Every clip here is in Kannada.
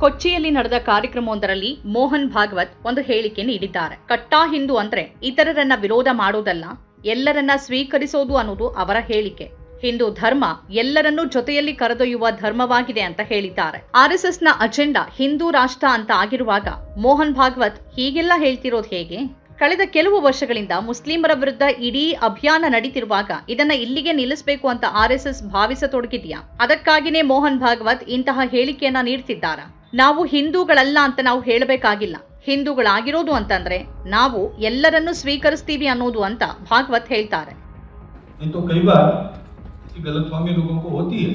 ಕೊಚ್ಚಿಯಲ್ಲಿ ನಡೆದ ಕಾರ್ಯಕ್ರಮವೊಂದರಲ್ಲಿ ಮೋಹನ್ ಭಾಗವತ್ ಒಂದು ಹೇಳಿಕೆ ನೀಡಿದ್ದಾರೆ. ಕಟ್ಟಾ ಹಿಂದೂ ಅಂದ್ರೆ ಇತರರನ್ನ ವಿರೋಧ ಮಾಡೋದಲ್ಲ, ಎಲ್ಲರನ್ನ ಸ್ವೀಕರಿಸೋದು ಅನ್ನೋದು ಅವರ ಹೇಳಿಕೆ. ಹಿಂದೂ ಧರ್ಮ ಎಲ್ಲರನ್ನೂ ಜೊತೆಯಲ್ಲಿ ಕರೆದೊಯ್ಯುವ ಧರ್ಮವಾಗಿದೆ ಅಂತ ಹೇಳಿದ್ದಾರೆ. ಆರ್ಎಸ್ಎಸ್ನ ಅಜೆಂಡಾ ಹಿಂದೂ ರಾಷ್ಟ್ರ ಅಂತ ಆಗಿರುವಾಗ ಮೋಹನ್ ಭಾಗವತ್ ಹೀಗೆಲ್ಲ ಹೇಳ್ತಿರೋದು ಹೇಗೆ? ಕಳೆದ ಕೆಲವು ವರ್ಷಗಳಿಂದ ಮುಸ್ಲಿಮರ ವಿರುದ್ಧ ಇಡೀ ಅಭಿಯಾನ ನಡೀತಿರುವಾಗ ಇದನ್ನ ಇಲ್ಲಿಗೆ ನಿಲ್ಲಿಸಬೇಕು ಅಂತ ಆರ್ಎಸ್ಎಸ್ ಭಾವಿಸತೊಡಗಿದೆಯಾ? ಅದಕ್ಕಾಗಿನೇ ಮೋಹನ್ ಭಾಗವತ್ ಇಂತಹ ಹೇಳಿಕೆಯನ್ನ ನೀಡ್ತಿದ್ದಾರಾ? ನಾವು ಹಿಂದೂಗಳಲ್ಲ ಅಂತ ನಾವು ಹೇಳಬೇಕಾಗಿಲ್ಲ ಹಿಂದೂಗಳಾಗಿರೋದು ಅಂತಂದ್ರೆ ನಾವು ಎಲ್ಲರನ್ನೂ ಸ್ವೀಕರಿಸ್ತೀವಿ ಅನ್ನೋದು ಅಂತ ಭಾಗವತ್ ಹೇಳ್ತಾರೆ नहीं तो कई बार ऐसी गलतफहमी लोगों को होती है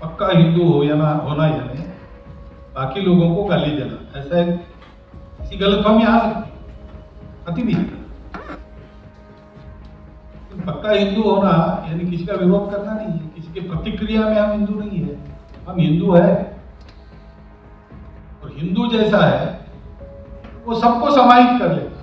पक्का हिंदू हो या ना होना या नहीं बाकी लोगों को गाली देना ऐसा एक ऐसी गलतफहमी आ सकती है आती भी है। लेकिन पक्का हिंदू होना यानी किसी का विरोध करना नहीं है किसी की प्रतिक्रिया में हम हिंदू नहीं है हम हिंदू है और हिंदू जैसा है वो सबको समाहित कर लेता है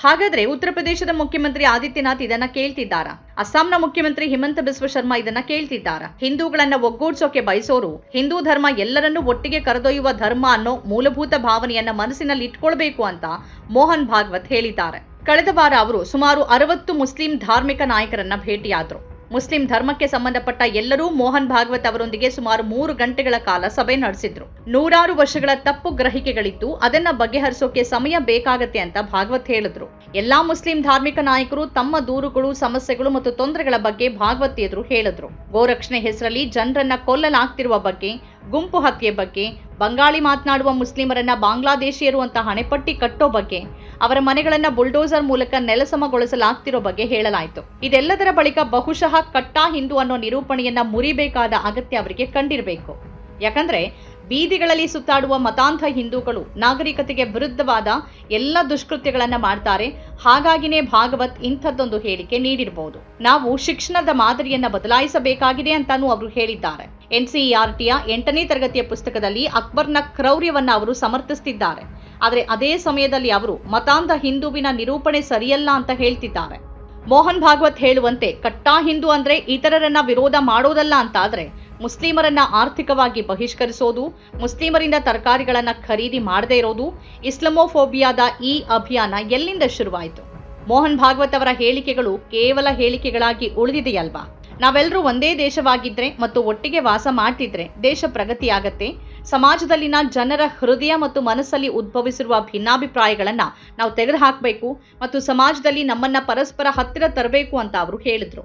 ಹಾಗಾದ್ರೆ ಉತ್ತರ ಪ್ರದೇಶದ ಮುಖ್ಯಮಂತ್ರಿ ಆದಿತ್ಯನಾಥ್ ಇದನ್ನ ಕೇಳ್ತಿದ್ದಾರಾ ಅಸ್ಸಾಂನ ಮುಖ್ಯಮಂತ್ರಿ ಹಿಮಂತ ಬಿಸ್ವ ಶರ್ಮಾ ಇದನ್ನ ಕೇಳ್ತಿದ್ದಾರಾ ಹಿಂದೂಗಳನ್ನ ಒಗ್ಗೂಡ್ಸೋಕೆ ಬಯಸೋರು ಹಿಂದೂ ಧರ್ಮ ಎಲ್ಲರನ್ನೂ ಒಟ್ಟಿಗೆ ಕರೆದೊಯ್ಯುವ ಧರ್ಮ ಅನ್ನೋ ಮೂಲಭೂತ ಭಾವನೆಯನ್ನ ಮನಸ್ಸಿನಲ್ಲಿ ಇಟ್ಕೊಳ್ಬೇಕು ಅಂತ ಮೋಹನ್ ಭಾಗವತ್ ಹೇಳಿದ್ದಾರೆ ಕಳೆದ ವಾರ ಅವರು ಸುಮಾರು ಅರವತ್ತು ಮುಸ್ಲಿಂ ಧಾರ್ಮಿಕ ನಾಯಕರನ್ನ ಭೇಟಿಯಾದರು. ಮುಸ್ಲಿಂ ಧರ್ಮಕ್ಕೆ ಸಂಬಂಧಪಟ್ಟ ಎಲ್ಲರೂ ಮೋಹನ್ ಭಾಗವತ್ ಅವರೊಂದಿಗೆ ಸುಮಾರು ಮೂರು ಗಂಟೆಗಳ ಕಾಲ ಸಭೆ ನಡೆಸಿದ್ರು. ನೂರಾರು ವರ್ಷಗಳ ತಪ್ಪು ಗ್ರಹಿಕೆಗಳಿತ್ತು ಅದನ್ನ ಬಗೆಹರಿಸೋಕೆ ಸಮಯ ಬೇಕಾಗತ್ತೆ ಅಂತ ಭಾಗವತ್ ಹೇಳಿದ್ರು. ಎಲ್ಲಾ ಮುಸ್ಲಿಂ ಧಾರ್ಮಿಕ ನಾಯಕರು ತಮ್ಮ ದೂರುಗಳು, ಸಮಸ್ಯೆಗಳು ಮತ್ತು ತೊಂದರೆಗಳ ಬಗ್ಗೆ ಭಾಗವತ್ ಎದುರು ಹೇಳಿದ್ರು. ಗೋರಕ್ಷಣೆ ಹೆಸರಲ್ಲಿ ಜನರನ್ನ ಕೊಲ್ಲಲಾಗ್ತಿರುವ ಬಗ್ಗೆ ಗುಂಪು ಹತ್ಯೆ ಬಗ್ಗೆ, ಬಂಗಾಳಿ ಮಾತನಾಡುವ ಮುಸ್ಲಿಮರನ್ನ ಬಾಂಗ್ಲಾದೇಶಿಯರು ಅಂತ ಹಣೆಪಟ್ಟಿ ಕಟ್ಟೋ ಬಗ್ಗೆ, ಅವರ ಮನೆಗಳನ್ನ ಬುಲ್ಡೋಸರ್ ಮೂಲಕ ನೆಲಸಮಗೊಳಿಸಲಾಗ್ತಿರೋ ಬಗ್ಗೆ ಹೇಳಲಾಯಿತು. ಇದೆಲ್ಲದರ ಬಳಿಕ ಬಹುಶಃ ಕಟ್ಟಾ ಹಿಂದೂ ಅನ್ನೋ ನಿರೂಪಣೆಯನ್ನ ಮುರಿಬೇಕಾದ ಅಗತ್ಯ ಅವರಿಗೆ ಕಂಡಿರಬೇಕು. ಯಾಕಂದ್ರೆ ಬೀದಿಗಳಲ್ಲಿ ಸುತ್ತಾಡುವ ಮತಾಂಧ ಹಿಂದೂಗಳು ನಾಗರಿಕತೆಗೆ ವಿರುದ್ಧವಾದ ಎಲ್ಲ ದುಷ್ಕೃತ್ಯಗಳನ್ನು ಮಾಡ್ತಾರೆ. ಹಾಗಾಗಿನೇ ಭಾಗವತ್ ಇಂಥದ್ದೊಂದು ಹೇಳಿಕೆ ನೀಡಿರಬಹುದು ನಾವು ಶಿಕ್ಷಣದ ಮಾದರಿಯನ್ನ ಬದಲಾಯಿಸಬೇಕಾಗಿದೆ ಅಂತಾನೂ ಅವರು ಹೇಳಿದ್ದಾರೆ. ಎನ್ಸಿಇಆರ್ಟಿಯ ಎಂಟನೇ ತರಗತಿಯ ಪುಸ್ತಕದಲ್ಲಿ ಅಕ್ಬರ್ನ ಕ್ರೌರ್ಯವನ್ನ ಅವರು ಸಮರ್ಥಿಸುತ್ತಿದ್ದಾರೆ ಆದರೆ ಅದೇ ಸಮಯದಲ್ಲಿ ಅವರು ಮತಾಂಧ ಹಿಂದೂವಿನ ನಿರೂಪಣೆ ಸರಿಯಲ್ಲ ಅಂತ ಹೇಳ್ತಿದ್ದಾರೆ. ಮೋಹನ್ ಭಾಗವತ್ ಹೇಳುವಂತೆ ಕಟ್ಟಾ ಹಿಂದೂ ಅಂದ್ರೆ ಇತರರನ್ನ ವಿರೋಧ ಮಾಡೋದಲ್ಲ ಅಂತ ಆದ್ರೆ ಮುಸ್ಲಿಮರನ್ನ ಆರ್ಥಿಕವಾಗಿ ಬಹಿಷ್ಕರಿಸೋದು, ಮುಸ್ಲಿಮರಿಂದ ತರಕಾರಿಗಳನ್ನ ಖರೀದಿ ಮಾಡದೇ ಇರೋದು, ಇಸ್ಲಮೋಫೋಬಿಯಾದ ಈ ಅಭಿಯಾನ ಎಲ್ಲಿಂದ ಶುರುವಾಯಿತು? ಮೋಹನ್ ಭಾಗವತ್ ಅವರ ಹೇಳಿಕೆಗಳು ಕೇವಲ ಹೇಳಿಕೆಗಳಾಗಿ ಉಳಿದಿದೆಯಲ್ವಾ? ನಾವೆಲ್ಲರೂ ಒಂದೇ ದೇಶವಾಗಿದ್ರೆ ಮತ್ತು ಒಟ್ಟಿಗೆ ವಾಸ ಮಾಡ್ತಿದ್ರೆ ದೇಶ ಪ್ರಗತಿಯಾಗತ್ತೆ. ಸಮಾಜದಲ್ಲಿನ ಜನರ ಹೃದಯ ಮತ್ತು ಮನಸ್ಸಲ್ಲಿ ಉದ್ಭವಿಸಿರುವ ಭಿನ್ನಾಭಿಪ್ರಾಯಗಳನ್ನ ನಾವು ತೆಗೆದುಹಾಕಬೇಕು ಮತ್ತು ಸಮಾಜದಲ್ಲಿ ನಮ್ಮನ್ನ ಪರಸ್ಪರ ಹತ್ತಿರ ತರಬೇಕು ಅಂತ ಅವರು ಹೇಳಿದ್ರು.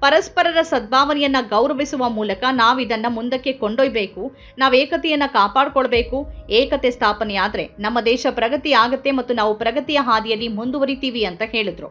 ಪರಸ್ಪರರ ಸದ್ಭಾವನೆಯನ್ನ ಗೌರವಿಸುವ ಮೂಲಕ ನಾವಿದನ್ನು ಮುಂದಕ್ಕೆ ಕೊಂಡೊಯ್ಬೇಕು. ನಾವು ಏಕತೆಯನ್ನು ಕಾಪಾಡ್ಕೊಳ್ಬೇಕು. ಏಕತೆ ಸ್ಥಾಪನೆಯಾದ್ರೆ ನಮ್ಮ ದೇಶ ಪ್ರಗತಿ ಆಗುತ್ತೆ ಮತ್ತು ನಾವು ಪ್ರಗತಿಯ ಹಾದಿಯಲ್ಲಿ ಮುಂದುವರಿತೀವಿ ಅಂತ ಹೇಳಿದ್ರು.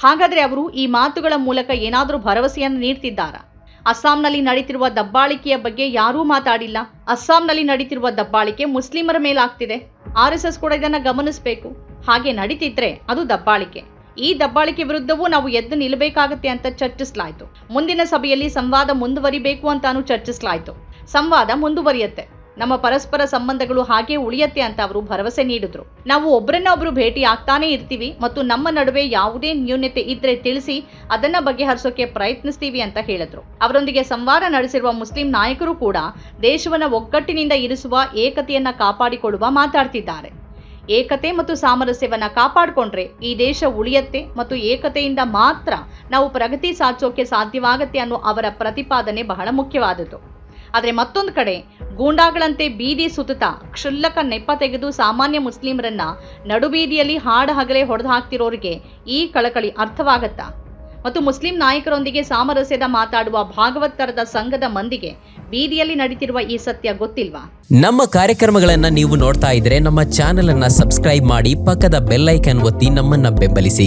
ಹಾಗಾದ್ರೆ ಅವರು ಈ ಮಾತುಗಳ ಮೂಲಕ ಏನಾದರೂ ಭರವಸೆಯನ್ನು ನೀಡ್ತಿದ್ದಾರಾ? ಅಸ್ಸಾಂನಲ್ಲಿ ನಡೀತಿರುವ ದಬ್ಬಾಳಿಕೆಯ ಬಗ್ಗೆ ಯಾರೂ ಮಾತಾಡಿಲ್ಲ. ಅಸ್ಸಾಂನಲ್ಲಿ ನಡೀತಿರುವ ದಬ್ಬಾಳಿಕೆ ಮುಸ್ಲಿಮರ ಮೇಲಾಗ್ತಿದೆ. ಆರ್ ಎಸ್ ಎಸ್ ಕೂಡ ಇದನ್ನ ಗಮನಿಸಬೇಕು. ಹಾಗೆ ನಡೀತಿದ್ರೆ ಅದು ದಬ್ಬಾಳಿಕೆ. ಈ ದಬ್ಬಾಳಿಕೆ ವಿರುದ್ಧವೂ ನಾವು ಎದ್ದು ನಿಲ್ಲಬೇಕಾಗತ್ತೆ ಅಂತ ಚರ್ಚಿಸಲಾಯಿತು. ಮುಂದಿನ ಸಭೆಯಲ್ಲಿ ಸಂವಾದ ಮುಂದುವರಿಬೇಕು ಅಂತಾನು ಚರ್ಚಿಸಲಾಯಿತು. ಸಂವಾದ ಮುಂದುವರಿಯತ್ತೆ. ನಮ್ಮ ಪರಸ್ಪರ ಸಂಬಂಧಗಳು ಹಾಗೆ ಉಳಿಯತ್ತೆ ಅಂತ ಅವರು ಭರವಸೆ ನೀಡಿದ್ರು. ನಾವು ಒಬ್ಬರನ್ನ ಒಬ್ರು ಭೇಟಿ ಆಗ್ತಾನೆ ಇರ್ತೀವಿ ಮತ್ತು ನಮ್ಮ ನಡುವೆ ಯಾವುದೇ ನ್ಯೂನ್ಯತೆ ಇದ್ರೆ ತಿಳಿಸಿ ಅದನ್ನ ಬಗೆಹರಿಸೋಕೆ ಪ್ರಯತ್ನಿಸ್ತೀವಿ ಅಂತ ಹೇಳಿದ್ರು. ಅವರೊಂದಿಗೆ ಸಂವಾದ ನಡೆಸಿರುವ ಮುಸ್ಲಿಂ ನಾಯಕರು ಕೂಡ ದೇಶವನ್ನ ಒಗ್ಗಟ್ಟಿನಿಂದ ಇರಿಸುವ ಏಕತೆಯನ್ನ ಕಾಪಾಡಿಕೊಳ್ಳುವ ಮಾತಾಡ್ತಿದ್ದಾರೆ. ಏಕತೆ ಮತ್ತು ಸಾಮರಸ್ಯವನ್ನು ಕಾಪಾಡಿಕೊಂಡ್ರೆ ಈ ದೇಶ ಉಳಿಯತ್ತೆ ಮತ್ತು ಏಕತೆಯಿಂದ ಮಾತ್ರ ನಾವು ಪ್ರಗತಿ ಸಾಧಿಸೋಕೆ ಸಾಧ್ಯವಾಗತ್ತೆ ಅನ್ನೋ ಅವರ ಪ್ರತಿಪಾದನೆ ಬಹಳ ಮುಖ್ಯವಾದದ್ದು. ಆದರೆ ಮತ್ತೊಂದು ಕಡೆ, ಗೂಂಡಾಗಳಂತೆ ಬೀದಿ ಸುತತ ಕ್ಷುಲ್ಲಕ ನೆಪ ತೆಗೆದು ಸಾಮಾನ್ಯ ಮುಸ್ಲಿಮರನ್ನ ನಡುಬೀದಿಯಲ್ಲಿ ಹಾಡು ಹಗಲೇ ಹೊಡೆದು ಹಾಕ್ತಿರೋರಿಗೆ ಈ ಕಳಕಳಿ ಅರ್ಥವಾಗತ್ತಾ? ಮತ್ತು ಮುಸ್ಲಿಂ ನಾಯಕರೊಂದಿಗೆ ಸಾಮರಸ್ಯದ ಮಾತಾಡುವ ಭಾಗವತ್ತರದ ಸಂಘದ ಮಂದಿಗೆ ಬೀದಿಯಲ್ಲಿ ನಡೀತಿರುವ ಈ ಸತ್ಯ ಗೊತ್ತಿಲ್ವಾ? ನಮ್ಮ ಕಾರ್ಯಕ್ರಮಗಳನ್ನ ನೀವು ನೋಡ್ತಾ ಇದ್ರೆ ನಮ್ಮ ಚಾನೆಲ್ ಅನ್ನ ಸಬ್ಸ್ಕ್ರೈಬ್ ಮಾಡಿ ಪಕ್ಕದ ಬೆಲ್ಲೈಕನ್ ಒತ್ತಿ ನಮ್ಮನ್ನ ಬೆಂಬಲಿಸಿ.